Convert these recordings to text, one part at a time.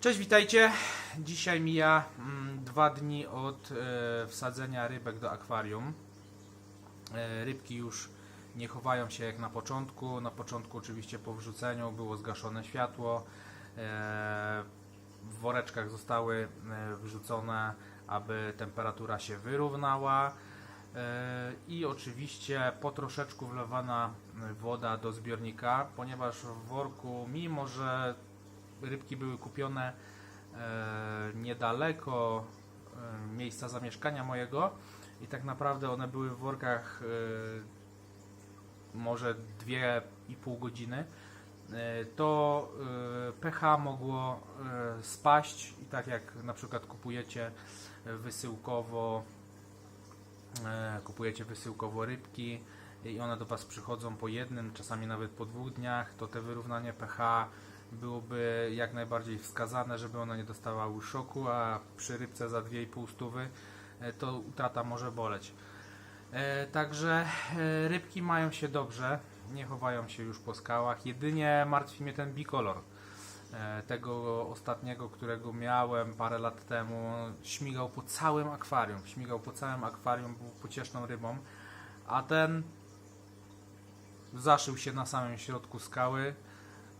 Cześć, witajcie. Dzisiaj mija mm, dwa dni od e, wsadzenia rybek do akwarium. E, rybki już nie chowają się jak na początku. Na początku oczywiście po wrzuceniu było zgaszone światło. E, w woreczkach zostały e, wrzucone, aby temperatura się wyrównała. E, I oczywiście po troszeczku wlewana woda do zbiornika, ponieważ w worku, mimo że rybki były kupione e, niedaleko e, miejsca zamieszkania mojego i tak naprawdę one były w workach e, może 2,5 godziny, to pH mogło spaść i tak jak na przykład kupujecie wysyłkowo kupujecie wysyłkowo rybki i one do Was przychodzą po jednym, czasami nawet po dwóch dniach, to te wyrównanie pH byłoby jak najbardziej wskazane, żeby ona nie dostała szoku, a przy rybce za 2,5 stówy e, to utrata może boleć. E, Także e, rybki mają się dobrze, nie chowają się już po skałach. Jedynie martwi mnie ten bikolor. Tego ostatniego, którego miałem parę lat temu, śmigał po całym akwarium. Śmigał po całym akwarium, był pocieszną rybą, a ten zaszył się na samym środku skały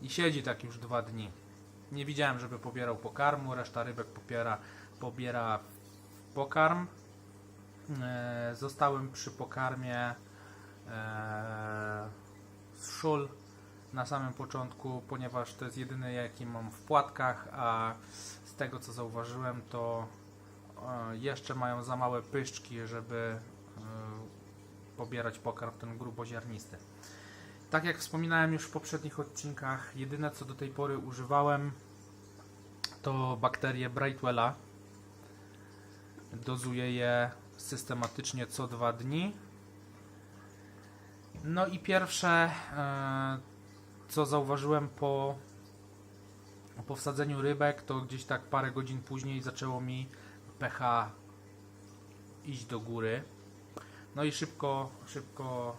i siedzi tak już dwa dni. Nie widziałem, żeby pobierał pokarmu, reszta rybek pobiera, pobiera pokarm. E, zostałem przy pokarmie e, z szul na samym początku, ponieważ to jest jedyny jaki mam w płatkach, a z tego co zauważyłem to e, jeszcze mają za małe pyszczki, żeby e, pobierać pokarm ten gruboziarnisty. Tak jak wspominałem już w poprzednich odcinkach, jedyne co do tej pory używałem to bakterie Brightwella. Dozuję je systematycznie co dwa dni. No i pierwsze, e, co zauważyłem po, po wsadzeniu rybek, to gdzieś tak parę godzin później zaczęło mi pH iść do góry. No i szybko, szybko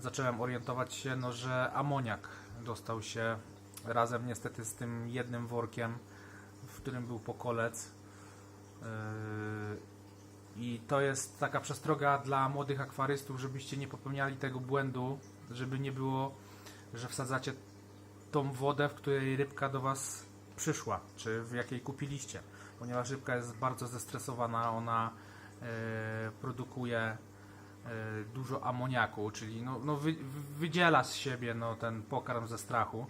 zacząłem orientować się, no, że amoniak dostał się razem niestety z tym jednym workiem, w którym był pokolec. Yy, I to jest taka przestroga dla młodych akwarystów, żebyście nie popełniali tego błędu, żeby nie było, że wsadzacie tą wodę, w której rybka do Was przyszła, czy w jakiej kupiliście, ponieważ rybka jest bardzo zestresowana, ona yy, produkuje dużo amoniaku, czyli no, no wy, wydziela z siebie no, ten pokarm ze strachu.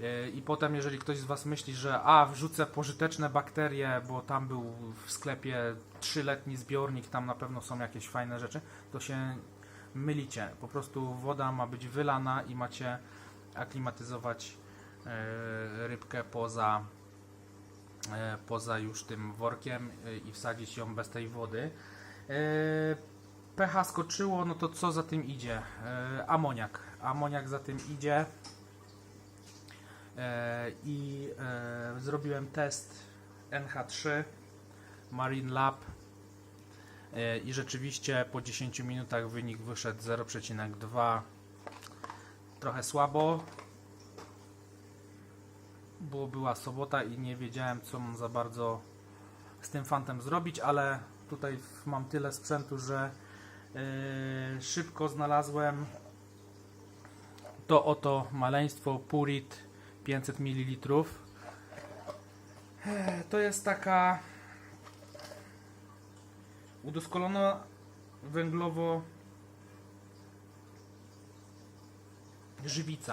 E, I potem, jeżeli ktoś z Was myśli, że a, wrzucę pożyteczne bakterie, bo tam był w sklepie trzyletni zbiornik, tam na pewno są jakieś fajne rzeczy, to się mylicie. Po prostu woda ma być wylana i macie aklimatyzować e, rybkę poza, e, poza już tym workiem e, i wsadzić ją bez tej wody. PH skoczyło, no to co za tym idzie? E, amoniak. Amoniak za tym idzie. E, I e, zrobiłem test NH3 Marine Lab. E, I rzeczywiście po 10 minutach wynik wyszedł 0,2. Trochę słabo. Bo była sobota i nie wiedziałem, co mam za bardzo z tym fantem zrobić, ale tutaj mam tyle sprzętu, że szybko znalazłem to oto maleństwo Purit 500 ml. Yy, To jest taka udoskonalona węglowo żywica.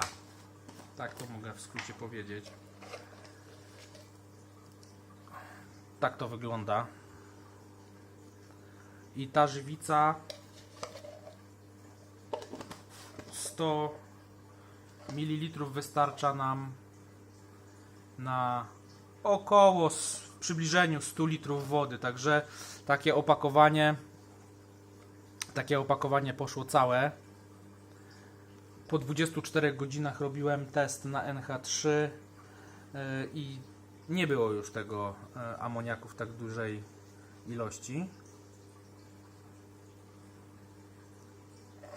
Tak to mogę w skrócie powiedzieć. Tak to wygląda. I ta żywica 100 ml wystarcza nam na około w przybliżeniu 100 litrów wody. Także takie opakowanie takie opakowanie poszło całe. Po 24 godzinach robiłem test na NH3 yy, i nie było już tego yy, amoniaku w tak dużej ilości.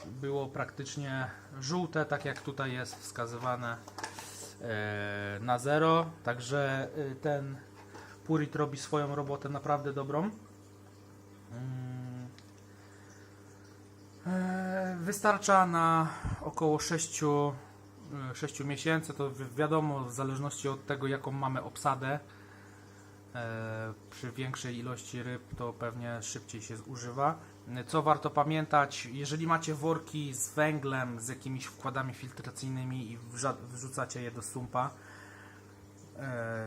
Było praktycznie żółte, tak jak tutaj jest wskazywane. e, na zero, także e, ten Purit robi swoją robotę naprawdę dobrą. Mm. E, Wystarcza na około 6, 6 miesięcy, to wi- wiadomo w zależności od tego jaką mamy obsadę. E, Przy większej ilości ryb to pewnie szybciej się zużywa. Co warto pamiętać, jeżeli macie worki z węglem, z jakimiś wkładami filtracyjnymi i wrzucacie je do sumpa, e,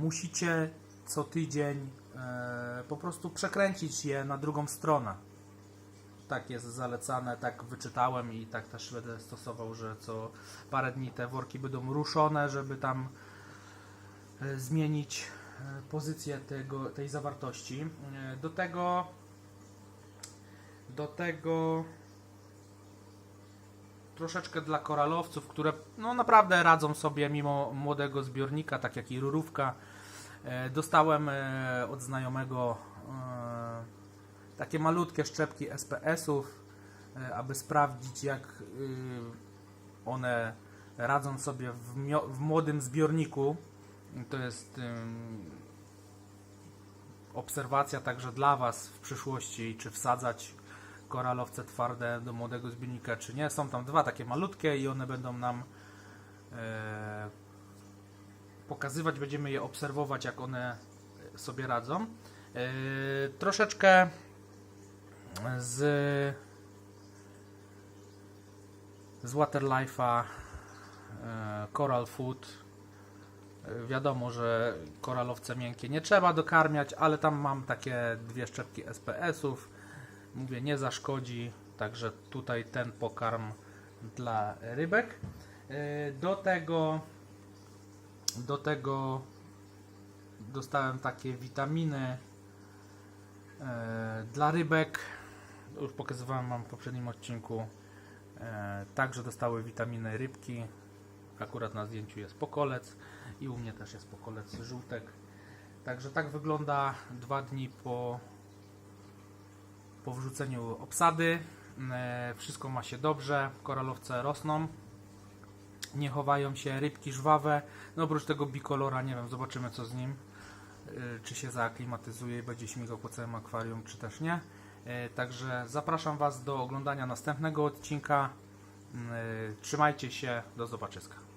musicie co tydzień e, po prostu przekręcić je na drugą stronę. Tak jest zalecane, tak wyczytałem i tak też będę stosował, że co parę dni te worki będą ruszone, żeby tam zmienić pozycję tego, tej zawartości. E, Do tego do tego troszeczkę dla koralowców, które no naprawdę radzą sobie mimo młodego zbiornika, tak jak i rurówka. E, Dostałem e, od znajomego e, takie malutkie szczepki SPS-ów, e, aby sprawdzić jak y, one radzą sobie w, w młodym zbiorniku. To jest ym, obserwacja także dla Was w przyszłości, czy wsadzać koralowce twarde do młodego zbiornika, czy nie. Są tam dwa takie malutkie i one będą nam e, pokazywać, będziemy je obserwować, jak one sobie radzą. E, troszeczkę z z Waterlife'a e, Coral Food Wiadomo, że koralowce miękkie nie trzeba dokarmiać, ale tam mam takie dwie szczepki SPS-ów. Mówię, nie zaszkodzi, także tutaj ten pokarm dla rybek. E, Do tego do tego dostałem takie witaminy e, dla rybek. Już pokazywałem wam w poprzednim odcinku. E, Także dostały witaminy rybki. Akurat na zdjęciu jest pokolec i u mnie też jest pokolec żółtek. Także tak wygląda dwa dni po, po wrzuceniu obsady. E, Wszystko ma się dobrze, koralowce rosną. Nie chowają się rybki żwawe. No oprócz tego bikolora, nie wiem, zobaczymy co z nim. E, Czy się zaaklimatyzuje i będzie śmigał po całym akwarium, czy też nie. E, Także zapraszam Was do oglądania następnego odcinka. Trzymajcie się, do zobaczyska.